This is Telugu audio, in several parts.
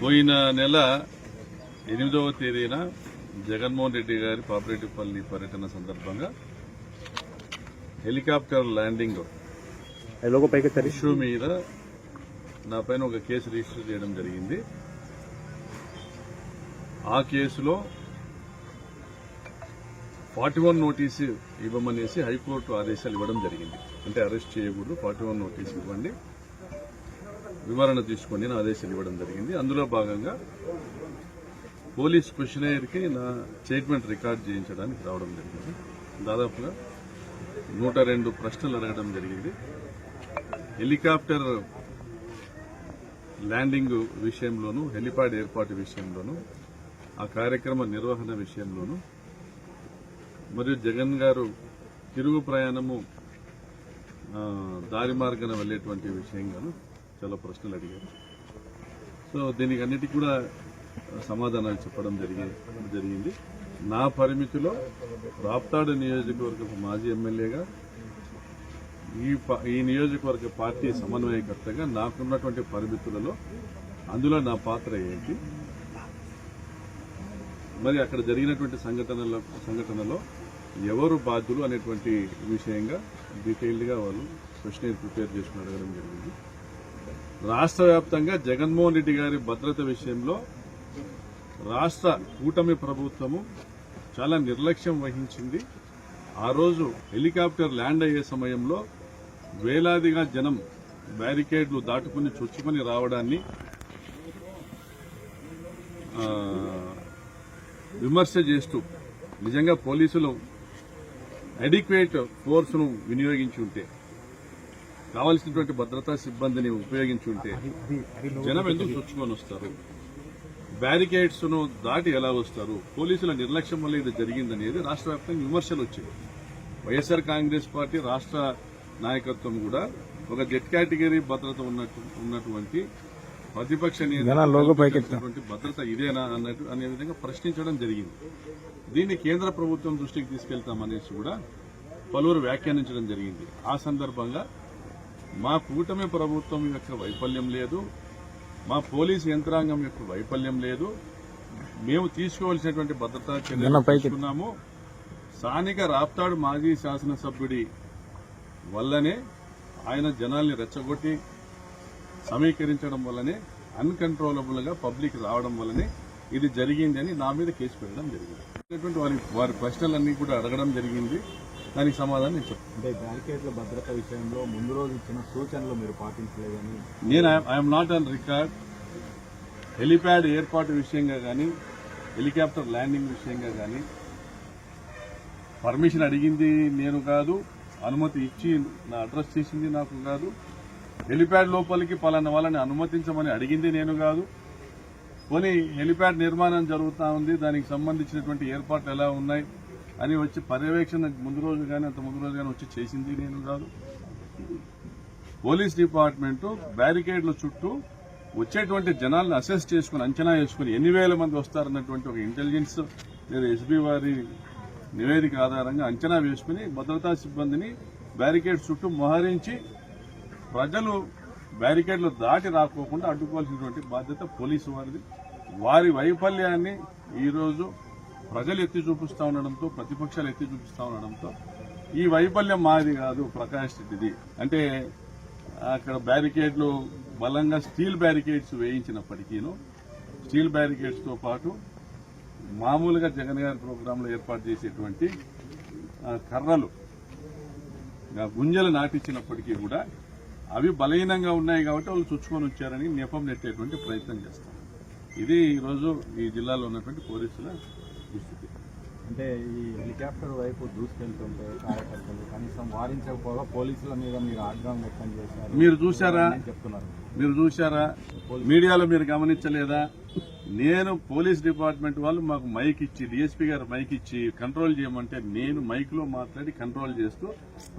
పోయిన నెల ఎనిమిదవ తేదీన జగన్మోహన్ రెడ్డి గారి పాపరెడ్డిపల్లి పర్యటన సందర్భంగా హెలికాప్టర్ ల్యాండింగ్ ఇష్యూ మీద నా పైన ఒక కేసు రిజిస్టర్ చేయడం జరిగింది. ఆ కేసులో ఫార్టీ వన్ నోటీసు ఇవ్వమనేసి హైకోర్టు ఆదేశాలు ఇవ్వడం జరిగింది. అంటే అరెస్ట్ చేయకూడదు ఫార్టీ వన్ నోటీస్ ఇవ్వండి. వివరణ తీసుకోండి నా ఆదేశాలు ఇవ్వడం జరిగింది. అందులో భాగంగా పోలీస్ క్వశ్చనైర్కి నా స్టేట్మెంట్ రికార్డ్ చేయించడానికి రావడం జరిగింది. దాదాపుగా నూట రెండు ప్రశ్నలు అడగడం జరిగింది. హెలికాప్టర్ ల్యాండింగ్ విషయంలోనూ హెలిప్యాడ్ ఏర్పాటు విషయంలోనూ ఆ కార్యక్రమ నిర్వహణ విషయంలోనూ మరియు జగన్ గారు తిరుగు ప్రయాణము దారి మార్గాన వెళ్ళేటువంటి విషయంగాను చాలా ప్రశ్నలు అడిగారు. సో దీనికి అన్నిటికీ కూడా సమాధానాలు చెప్పడం జరిగి జరిగింది. నా పరిమితిలో రాప్తాడు నియోజకవర్గ మాజీ ఎమ్మెల్యేగా ఈ ప- ఈ నియోజకవర్గ పార్టీ సమన్వయకర్తగా నాకున్నటువంటి పరిమితులలో అందులో నా పాత్ర ఏంటి? మరి అక్కడ జరిగినటువంటి సంఘటనల సంఘటనలో ఎవరు బాధ్యులు అనేటువంటి విషయంగా డీటెయిల్డ్గా వాళ్ళు క్వశ్చన్ ప్రిపేర్ చేసుకుని అడగడం జరిగింది. రాష్ట్ర వ్యాప్తంగా జగన్మోహన్ రెడ్డి గారి భద్రత విషయంలో రాష్ట్ర కూటమి ప్రభుత్వము చాలా నిర్లక్ష్యం వహించింది. ఆ రోజు హెలికాప్టర్ ల్యాండ్ అయ్యే సమయంలో వేలాదిగా జనం బ్యారికేడ్లు దాటుకుని చొచ్చుకొని రావడాన్ని విమర్శ చేస్తూ నిజంగా పోలీసులు అడిక్వేట్ ఫోర్స్ను వినియోగించి ఉంటే కావలసినటువంటి భద్రతా సిబ్బందిని ఉపయోగించి ఉంటే జనం ఎందుకు చొచ్చుకొని వస్తారు? బ్యారికేడ్స్ను దాటి ఎలా వస్తారు? పోలీసుల నిర్లక్ష్యం వల్ల ఇది జరిగిందనేది రాష్ట్ర వ్యాప్తంగా విమర్శలు వచ్చాయి. వైఎస్ఆర్ కాంగ్రెస్ పార్టీ రాష్ట్ర నాయకత్వం కూడా ఒక జెట్ కేటగిరీ భద్రత ఉన్నటువంటి ప్రతిపక్ష నేత భద్రత ఇదేనా అన్నట్టు అనే విధంగా ప్రశ్నించడం జరిగింది. దీన్ని కేంద్ర ప్రభుత్వం దృష్టికి తీసుకెళ్తామనేసి కూడా పలువురు వ్యాఖ్యానించడం జరిగింది. ఆ సందర్భంగా మా కూటమి ప్రభుత్వం యొక్క వైఫల్యం లేదు మా పోలీస్ యంత్రాంగం యొక్క వైఫల్యం లేదు. మేము తీసుకోవాల్సినటువంటి భద్రతా చర్యలు. తీసుకున్నాము. స్థానిక రాప్తాడు మాజీ శాసనసభ్యుడి వల్లనే ఆయన జనాల్ని రెచ్చగొట్టి సమీకరించడం వల్లనే అన్కంట్రోలబుల్గా పబ్లిక్ రావడం వల్లనే ఇది జరిగింది అని నా మీద కేసు పెట్టడం జరిగింది. వారి వారి ప్రశ్నలన్నీ కూడా అడగడం జరిగింది. దానికి సమాధానం నేను చెప్తాను అంటే బ్యారికేడ్ల భద్రత విషయంలో ముందు రోజు ఇచ్చిన సూచనలు మీరు పాటించలేదని నేను I'm not on record helipad ఏర్పాటు విషయంగా కానీ హెలికాప్టర్ ల్యాండింగ్ విషయంగా కానీ పర్మిషన్ అడిగింది నేను కాదు అనుమతి ఇచ్చి నా అడ్రస్ చేసింది నాకు కాదు. హెలిప్యాడ్ లోపలికి పలానా వాళ్ళని అనుమతించమని అడిగింది నేను కాదు. పోనీ హెలిప్యాడ్ నిర్మాణం జరుగుతూ ఉంది దానికి సంబంధించినటువంటి ఏర్పాట్లు ఎలా ఉన్నాయి? అని వచ్చి పర్యవేక్షణ ముందు రోజు కానీ అంత ముందు రోజు కానీ వచ్చి చేసింది నేను కాదు. పోలీస్ డిపార్ట్మెంట్ బ్యారికేడ్ల చుట్టూ వచ్చేటువంటి జనాలను అసెస్ చేసుకుని అంచనా వేసుకుని ఎన్ని వేల మంది వస్తారన్నటువంటి ఒక ఇంటెలిజెన్స్ లేదా ఎస్బీ వారి నివేదిక ఆధారంగా అంచనా వేసుకుని భద్రతా సిబ్బందిని బ్యారికేడ్ చుట్టూ మోహరించి ప్రజలు బ్యారికేడ్లు దాటి రాకోకుండా అడ్డుకోవాల్సినటువంటి బాధ్యత పోలీసు వారిది. వారి వైఫల్యాన్ని ఈరోజు ప్రజలు ఎత్తి చూపిస్తా ఉండడంతో ప్రతిపక్షాలు ఎత్తి చూపిస్తా ఉండడంతో ఈ వైఫల్యం మాది కాదు ప్రకాష్ రెడ్డిది. అంటే అక్కడ బ్యారికేడ్లు బలంగా స్టీల్ బ్యారికేడ్స్ వేయించినప్పటికీను స్టీల్ బ్యారికేడ్స్తో పాటు మామూలుగా జగన్ గారి ప్రోగ్రాంలో ఏర్పాటు చేసేటువంటి కర్రలు గుంజలు నాటించినప్పటికీ కూడా అవి బలహీనంగా ఉన్నాయి కాబట్టి వాళ్ళు చుచ్చుకొని వచ్చారని నెపం నెట్టేటువంటి ప్రయత్నం చేస్తారు ఇది ఈరోజు ఈ జిల్లాలో ఉన్నటువంటి పోలీసుల అంటే ఈ హెలికాప్టర్ వైపు దూసుకెళ్తుంటే కార్యకర్తలు కనీసం వారించకపోగా పోలీసుల మీద మీరు ఆగ్రహం వ్యక్తం చేశారు. మీరు చూశారా? చెప్తున్నారు. మీరు చూశారా? మీడియాలో మీరు గమనించలేదా? నేను పోలీస్ డిపార్ట్మెంట్ వాళ్ళు మాకు మైక్ ఇచ్చి డిఎస్పీ గారు మైక్ ఇచ్చి కంట్రోల్ చేయమంటే నేను మైక్లో మాట్లాడి కంట్రోల్ చేస్తూ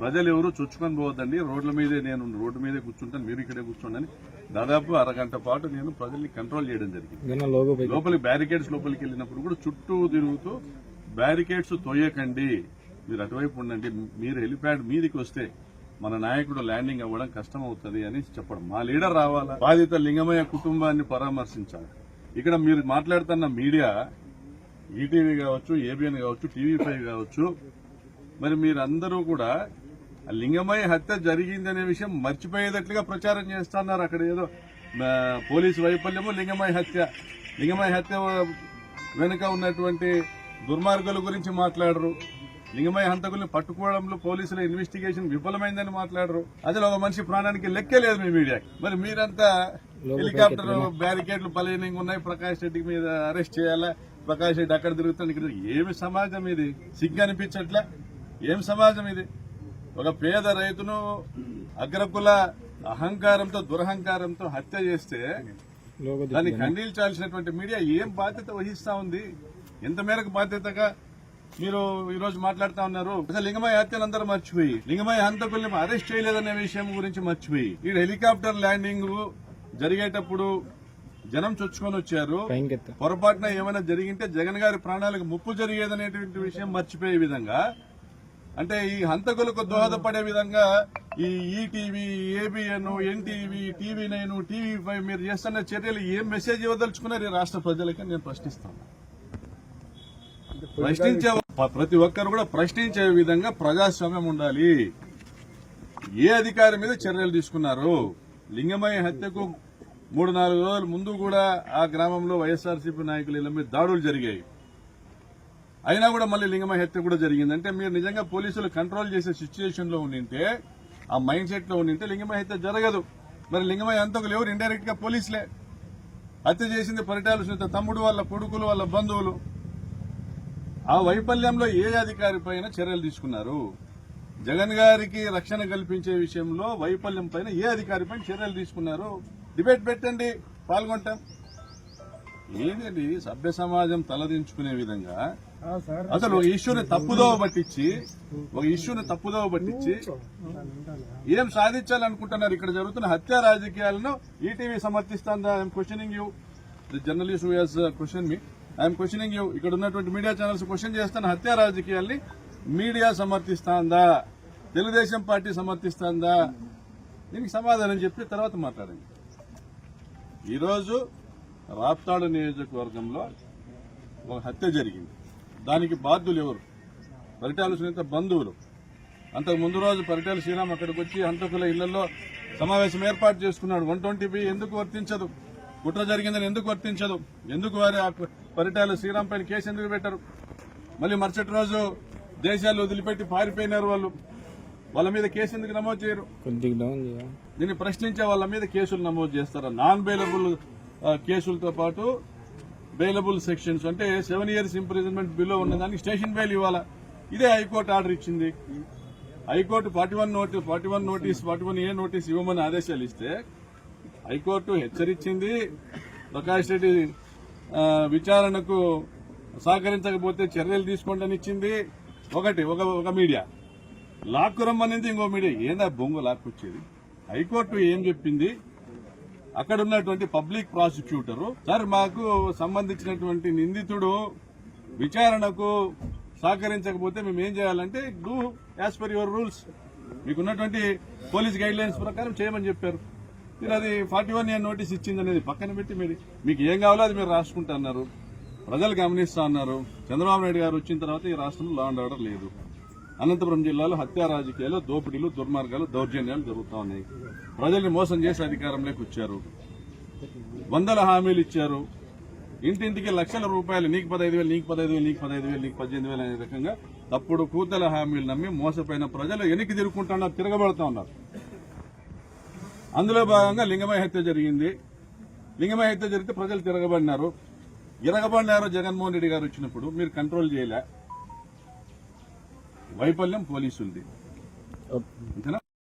ప్రజలు ఎవరు చొచ్చుకొని పోవద్దండి. రోడ్ల మీదే నేను రోడ్డు మీదే కూర్చుంటాను మీరు ఇక్కడే కూర్చోండి దాదాపు అరగంట పాటు నేను ప్రజల్ని కంట్రోల్ చేయడం జరిగింది. లోపలికి బ్యారికేడ్స్ లోపలికి వెళ్ళినప్పుడు కూడా చుట్టూ తిరుగుతూ బ్యారికేడ్స్ తోయకండి. మీరు అటువైపు ఉండండి. మీరు హెలిప్యాడ్ మీదికి వస్తే మన నాయకుడు ల్యాండింగ్ అవ్వడం కష్టం అవుతుంది అని చెప్పడం. మా లీడర్ రావాలా? బాధిత లింగమయ్య కుటుంబాన్ని పరామర్శించాలి. ఇక్కడ మీరు మాట్లాడుతున్న మీడియా ఈటీవీ కావచ్చు ఏబిఎన్ కావచ్చు టీవీ ఫైవ్ కావచ్చు మరి మీరందరూ కూడా లింగమయ్య హత్య జరిగిందనే విషయం మర్చిపోయేటట్లుగా ప్రచారం చేస్తున్నారు అక్కడ ఏదో పోలీసు వైఫల్యము లింగమయ్య హత్య. లింగమయ్య హత్య వెనుక ఉన్నటువంటి దుర్మార్గుల గురించి మాట్లాడరు. లింగమయ్య హంతకుల్ని పట్టుకోవడంలో పోలీసుల ఇన్వెస్టిగేషన్ విఫలమైందని మాట్లాడరు. అసలు ఒక మనిషి ప్రాణానికి లెక్కే లేదు మీ మీడియాకి. మరి మీరంతా హెలికాప్టర్ బ్యారికేడ్లు బలహీనంగా ఉన్నాయి. ప్రకాష్ రెడ్డి మీద అరెస్ట్ చేయాలా? ప్రకాష్ రెడ్డి అక్కడ తిరుగుతాడు ఇక్కడ ఏమి సమాజం ఇది? సిగ్గు అనిపించట్లే? ఏం సమాజం ఇది? ఒక పేద రైతును అగ్రకుల అహంకారంతో దురహంకారంతో హత్య చేస్తే దాన్ని ఖండించాల్సినటువంటి మీడియా ఏం బాధ్యత వహిస్తా ఉంది? ఎంత మేరకు బాధ్యతగా మీరు ఈ రోజు మాట్లాడుతా ఉన్నారు? అసలు లింగమయ్య హత్యలు అందరూ మర్చిపోయి లింగమయ్య హంతకుల్ని అరెస్ట్ చేయలేదనే విషయం గురించి మర్చిపోయి ఈ హెలికాప్టర్ ల్యాండింగ్ జరిగేటప్పుడు జనం చొచ్చుకొని వచ్చారు. పొరపాటున ఏమైనా జరిగింటే జగన్ గారి ప్రాణాలకు ముప్పు జరిగేదనేటువంటి విషయం మర్చిపోయే విధంగా అంటే ఈ హంతకులకు దోహదపడే విధంగా ఈ ETV ABN NTV TV nine TV five మీరు చేస్తున్న చర్యలు ఏం మెసేజ్ ఇవ్వదలుచుకున్నారు ఈ రాష్ట్ర ప్రజలకి నేను ప్రశ్నిస్తాను. ప్రశ్నించే ప్రతి ఒక్కరు కూడా ప్రశ్నించే విధంగా ప్రజాస్వామ్యం ఉండాలి. ఏ అధికారి మీద చర్యలు తీసుకున్నారు? లింగమయ్య హత్యకు మూడు నాలుగు రోజుల ముందు కూడా ఆ గ్రామంలో వైఎస్ఆర్సీపీ నాయకులు ఇళ్ళ మీద దాడులు జరిగాయి. అయినా కూడా మళ్ళీ లింగమయ్య హత్య కూడా జరిగింది. అంటే మీరు నిజంగా పోలీసులు కంట్రోల్ చేసే సిచ్యువేషన్లో ఉండింటే ఆ మైండ్ సెట్లో ఉండింటే లింగమయ్య హత్య జరగదు. మరి లింగమయ్య హంతకులు ఎవరు? ఇండైరెక్ట్గా పోలీసులే. హత్య చేసింది పరిటాల సునీత తమ్ముడు వాళ్ళ కొడుకులు వాళ్ళ బంధువులు. ఆ వైఫల్యంలో ఏ అధికారి పైన చర్యలు తీసుకున్నారు? జగన్ గారికి రక్షణ కల్పించే విషయంలో వైఫల్యం పైన ఏ అధికారి పైన చర్యలు తీసుకున్నారు? డిబేట్ పెట్టండి పాల్గొంటాం. ఏంటండి సభ్య సమాజం తలదించుకునే విధంగా అసలు ఒక ఇష్యూని తప్పుదోవ పట్టించి ఒక ఇష్యూని తప్పుదోవ పట్టించి ఏం సాధించాలనుకుంటున్నారు? ఇక్కడ జరుగుతున్న హత్య రాజకీయాలను ETV సమర్థిస్తుందా? I'm questioning you the journalist who has question me I'm questioning you ఇక్కడ ఉన్నటువంటి మీడియా ఛానల్స్ క్వశ్చన్ చేస్తున్న హత్య రాజకీయాల్ని మీడియా సమర్థిస్తాందా? తెలుగుదేశం పార్టీ సమర్థిస్తాందా? దీనికి సమాధానం చెప్పి తర్వాత మాట్లాడండి. ఈరోజు రాప్తాడు నియోజకవర్గంలో ఒక హత్య జరిగింది. దానికి బాధ్యులు ఎవరు? పరిటాల సునీత బంధువులు. అంతకు ముందు రోజు పరిటాల శ్రీరామ్ అక్కడికి వచ్చి హంతకుల ఇళ్ళలో సమావేశం ఏర్పాటు చేసుకున్నాడు. వన్ ట్వంటీ బి ఎందుకు వర్తించదు? కుట్ర జరిగిందని ఎందుకు వర్తించదు? ఎందుకు వారి ఆ పరిటాల శ్రీరామ్ పైన కేసు ఎందుకు పెట్టరు? మళ్ళీ మరుసటి రోజు దేశాలు వదిలిపెట్టి పారిపోయినారు వాళ్ళు. వాళ్ళ మీద కేసు ఎందుకు నమోదు చేయరు? దీన్ని ప్రశ్నించే వాళ్ళ మీద కేసులు నమోదు చేస్తారా? నాన్ బెయిలబుల్ కేసులతో పాటు బెయిలబుల్ సెక్షన్స్ అంటే సెవెన్ ఇయర్స్ ఇంప్రిజన్మెంట్ బిలో ఉన్నదానికి స్టేషన్ బెయిల్ ఇవ్వాలా? ఇదే హైకోర్టు ఆర్డర్ ఇచ్చింది. High court forty one notice forty one notice forty one A notice ఇవ్వమని ఆదేశాలు ఇస్తే హైకోర్టు హెచ్చరించింది ప్రకాష్ రెడ్డి విచారణకు సహకరించకపోతే చర్యలు తీసుకోండి అని ఇచ్చింది. ఒకటి ఒక ఒక మీడియా. లాక్కు రమ్మనింది ఇంకో మీడియా. ఏందా బొంగు లాక్కొచ్చేది? హైకోర్టు ఏం చెప్పింది? అక్కడ ఉన్నటువంటి పబ్లిక్ ప్రాసిక్యూటరు. సార్ మాకు సంబంధించినటువంటి నిందితుడు విచారణకు సహకరించకపోతే మేము ఏం చేయాలంటే do as per your rules మీకున్నటువంటి పోలీస్ గైడ్ లైన్స్ ప్రకారం చేయమని చెప్పారు. మీరు అది ఫార్టీ వన్ ఇయర్ నోటీస్ ఇచ్చింది అనేది పక్కన పెట్టి మీరు మీకు ఏం కావాలో అది మీరు రాసుకుంటున్నారు ప్రజలు గమనిస్తా ఉన్నారు చంద్రబాబు నాయుడు గారు వచ్చిన తర్వాత ఈ రాష్ట్రంలో లా అండ్ ఆర్డర్ లేదు. అనంతపురం జిల్లాలో హత్యా రాజకీయాలు దోపిడీలు దుర్మార్గాలు దౌర్జన్యాలు జరుగుతూ ఉన్నాయి. ప్రజల్ని మోసం చేసి అధికారంలోకి వచ్చారు. వందల హామీలు ఇచ్చారు. ఇంటింటికి లక్షల రూపాయలు నీకు పదహైదు వేలు నీకు పదహైదు వేలు నీకు పదహైదు వేలు నీకు పద్దెనిమిది వేలు అనే రకంగా తప్పుడు కూతల హామీలు నమ్మి మోసపోయిన ప్రజలు వెనక్కి తిరుగుకుంటున్నారు తిరగబడుతూ ఉన్నారు. అందులో భాగంగా లింగమయ హత్య జరిగింది. లింగమయ హత్య జరిగితే ప్రజలు తిరగబడినారు. ఇరగబడినారు జగన్మోహన్ రెడ్డి గారు వచ్చినప్పుడు మీరు కంట్రోల్ చేయలే. వైఫల్యం పోలీసులది. అంతేనా?